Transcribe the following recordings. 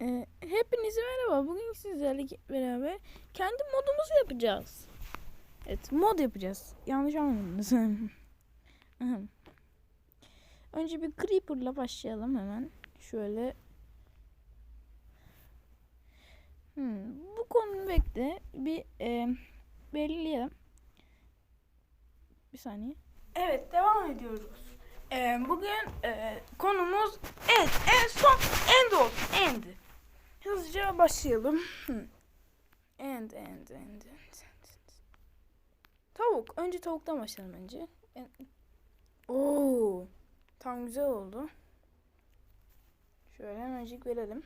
Ee, hepinize merhaba. Bugün sizlerle beraber kendi modumuzu yapacağız. Evet, mod yapacağız. Yanlış anlamadınız. Ahem. Önce bir creeper'la başlayalım hemen. Şöyle. Hmm, bu konuyu bekle. Bir e, belirleyelim. Bir saniye. Evet, devam ediyoruz. Ee, bugün e, konumuz evet, en son end olsun. End. Hızlıca başlayalım. Hı. End, end, end, end, end. Tavuk. Önce tavuktan başlayalım bence. En- Oo, tam güzel oldu. Şöyle hemencik verelim.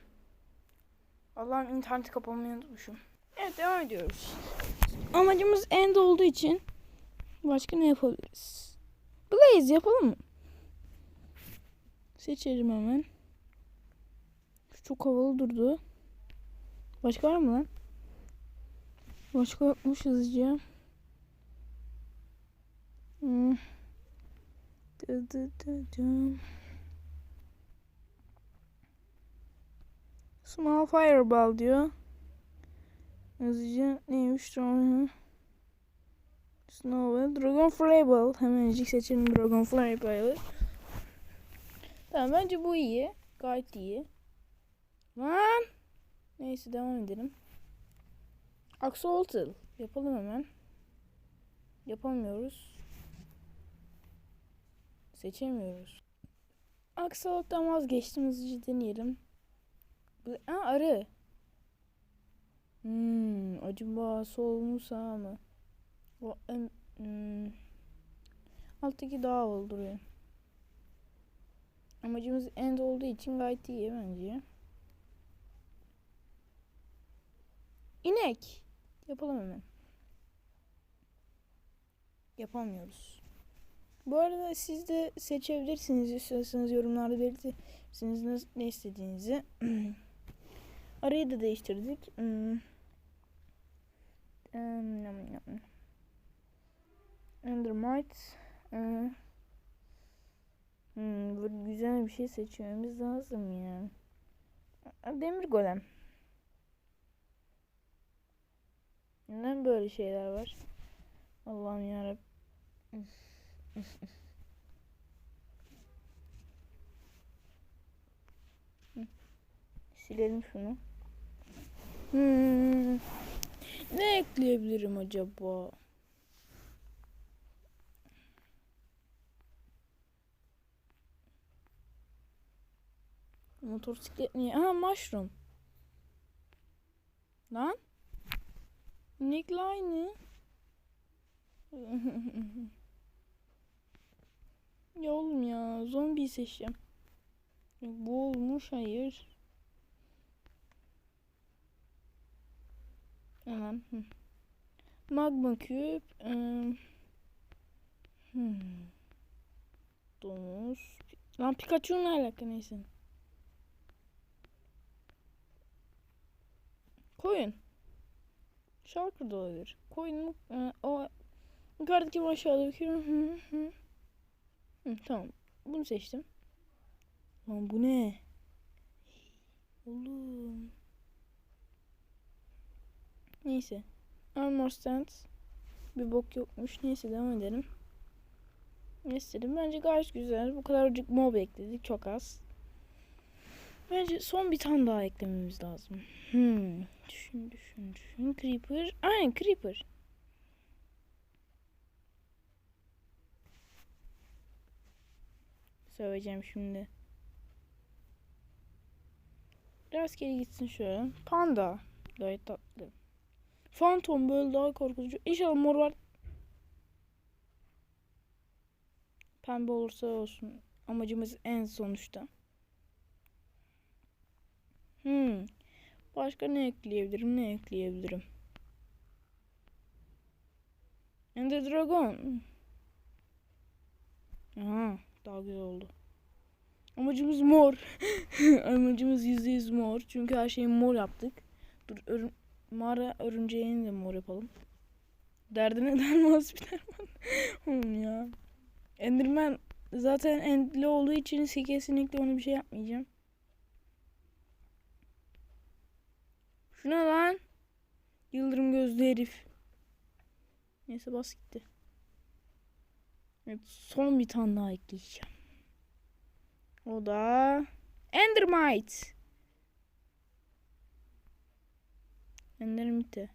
Allah'ım interneti kapamayı unutmuşum. Evet devam ediyoruz. Amacımız end olduğu için başka ne yapabiliriz? Blaze yapalım mı? Seçelim hemen. Çok havalı durdu. Başka var mı lan? Başka yokmuş hızlıca. Hmm. Small fireball diyor. Hızlıca neymiş? Snowball. Dragon Flyball. Hemencik seçelim Dragon Flyball'ı. Tamam bence bu iyi. Gayet iyi. Lan. Neyse devam edelim. Axolotl. Yapalım hemen. Yapamıyoruz. Seçemiyoruz. Axolot'tan vazgeçtim. Hızlıca deneyelim. Aa arı. Hmm, acaba sol mu sağ mı? O, em, hmm. Alttaki daha havalı duruyor. Amacımız end olduğu için gayet iyi bence. İnek. Yapalım hemen. Yapamıyoruz. Bu arada siz de seçebilirsiniz istiyorsanız yorumlarda belirtirsiniz ne istediğinizi. Arayı da değiştirdik. Hmm. Endermite. Ee, Hmm, böyle güzel bir şey seçmemiz lazım ya. Demir golem. Neden böyle şeyler var? Allah'ım yarabbim. Silelim şunu. Hmm. Ne ekleyebilirim acaba? Motosiklet niye? Aha mushroom. Lan? Nick'le aynı. ya oğlum ya zombi seçeceğim. Bu olmuş hayır. Hemen. Magma küp. ım, Hmm. Domuz. Lan Pikachu'nun alaka neyse. Koyun. Şarkı da olabilir. E, o yukarıdaki mi aşağıdaki mi? Hı, tamam. Bunu seçtim. Lan bu ne? Oğlum. Neyse. Armor stand. Bir bok yokmuş. Neyse devam edelim. Ne istedim? Bence gayet güzel. Bu kadarcık mob ekledik. Çok az. Bence son bir tane daha eklememiz lazım. Hmm. Düşün düşün düşün. Creeper. Aynen Creeper. Söyleyeceğim şimdi. Rastgele gitsin şöyle. Panda. Gayet tatlı. Phantom böyle daha korkutucu. İnşallah mor var. Pembe olursa olsun. Amacımız en sonuçta. Hmm. Başka ne ekleyebilirim? Ne ekleyebilirim? Ender Dragon. Aha, daha güzel oldu. Amacımız mor. Amacımız yüzde yüz mor. Çünkü her şeyi mor yaptık. Dur, örüm mağara örümceğini de mor yapalım. Derdine dermaz bir derman. Oğlum ya. Enderman zaten endli olduğu için kesinlikle onu bir şey yapmayacağım. Şu ne lan? Yıldırım gözlü herif. Neyse bas gitti. Evet son bir tane daha ekleyeceğim. O da Endermite. Endermite.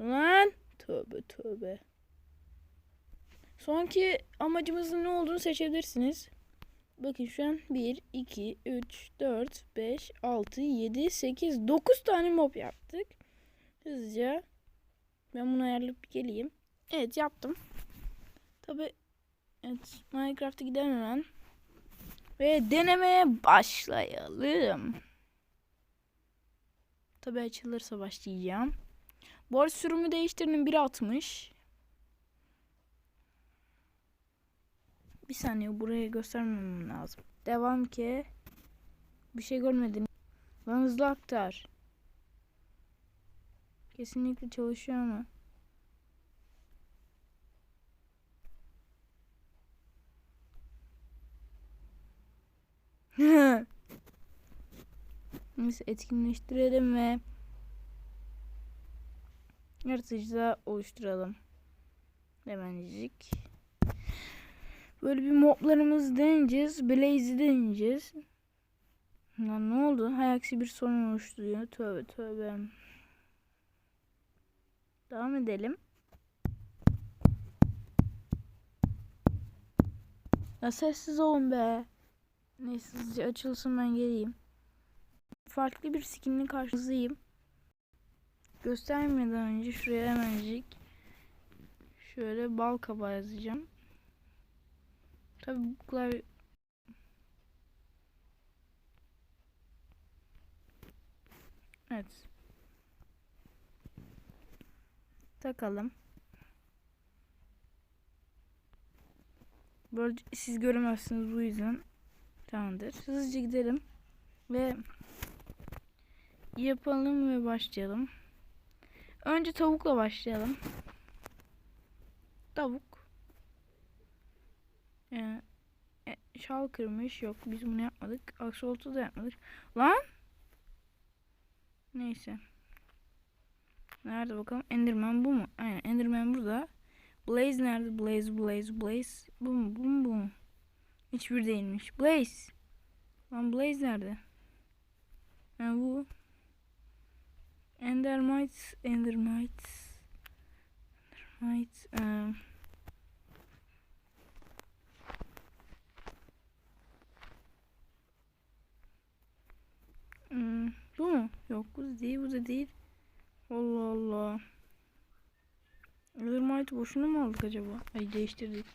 Lan tövbe tövbe. Sonki amacımızın ne olduğunu seçebilirsiniz. Bakın şu an 1, 2, 3, 4, 5, 6, 7, 8, 9 tane mob yaptık. Hızlıca ben bunu ayarlayıp geleyim. Evet yaptım. Tabi evet Minecraft'a gidelim hemen. Ve denemeye başlayalım. Tabi açılırsa başlayacağım. Bu arada sürümü değiştirdim 1.60. Bir saniye buraya göstermemem lazım. Devam ki. Bir şey görmedim. Lan hızlı aktar. Kesinlikle çalışıyor ama. Neyse etkinleştirelim ve yaratıcıda oluşturalım. Hemencik. Böyle bir moblarımızı deneyeceğiz. Blaze'i deneyeceğiz. Lan ne oldu? Hayaksi bir sorun oluşturuyor. Tövbe tövbe. Devam edelim. Ya sessiz olun be. Neyse hızlıca açılsın ben geleyim. Farklı bir skinle karşınızdayım. Göstermeden önce şuraya hemencik şöyle bal kabağı yazacağım. Tabi bu klavye Evet. Takalım. Böyle siz göremezsiniz bu yüzden. Tamamdır. Hızlıca gidelim. Ve yapalım ve başlayalım. Önce tavukla başlayalım. Tavuk. Ee, e, şal kırmış. Yok biz bunu yapmadık. Aksolot'u da yapmadık. Lan! Neyse. Nerede bakalım? Enderman bu mu? Aynen Enderman burada. Blaze nerede? Blaze, Blaze, Blaze. Bu mu? Bu mu? Bu mu? Hiçbir değilmiş. Blaze. Lan Blaze nerede? Ha bu. Endermite, Endermite. Endermite. Um, Hmm, bu mu? Yok bu değil bu da değil. Allah Allah. Endermite boşuna mı aldık acaba? Ay değiştirdik.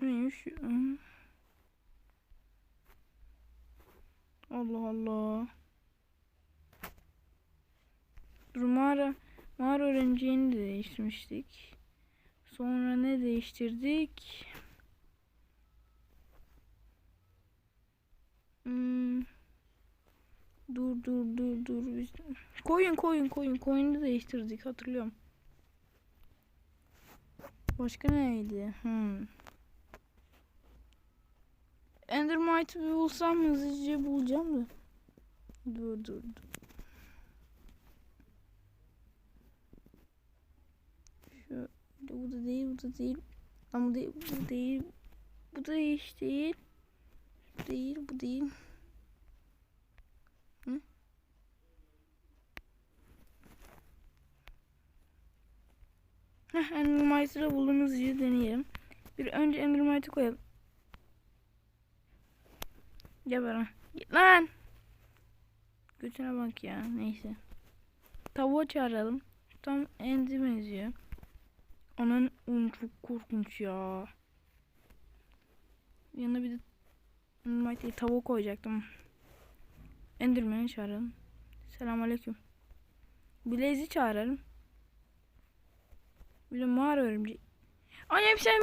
Neymiş? Hmm. Allah Allah. Dur mağara, mağara öğrenciğini de değiştirmiştik. Sonra ne değiştirdik? Hmm. Dur dur dur dur. Koyun koyun koyun. Koyunu da değiştirdik hatırlıyorum. Başka neydi? Hmm. Endermite'ı bir bulsam hızlıca bulacağım da. Dur dur dur. Şu bu da değil bu da değil. Ama bu değil bu değil. Bu da hiç değil. Değil bu değil. Hı? Heh, Endermite'ı buldum hızlıca deneyelim. Bir önce Endermite'ı koyalım. Gel bana. Git lan. Götüne bak ya. Neyse. Tavuğa çağıralım. Tam endi benziyor. Onun un çok korkunç ya. Yanına bir de Endermite değil, tavuğu koyacaktım. Enderman'i çağıralım. Selamünaleyküm. Blaze'i çağıralım. Bir de mağara örümceği. Annem sen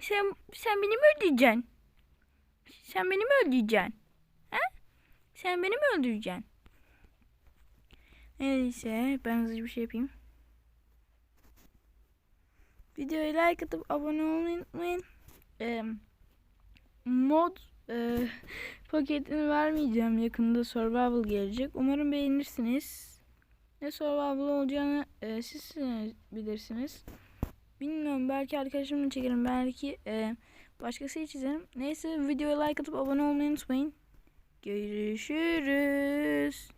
sen sen beni mi öldüreceksin? Sen beni mi öldüreceksin? He? Sen beni mi öldüreceksin? Neyse ben hızlıca bir şey yapayım. Videoya like atıp abone olmayı unutmayın. Ee, mod e, paketini vermeyeceğim. Yakında survival gelecek. Umarım beğenirsiniz. Ne survival olacağını e, siz bilirsiniz. Bilmiyorum belki arkadaşımla çekerim. Belki e, başkası çizerim. Neyse videoya like atıp abone olmayı unutmayın. Görüşürüz.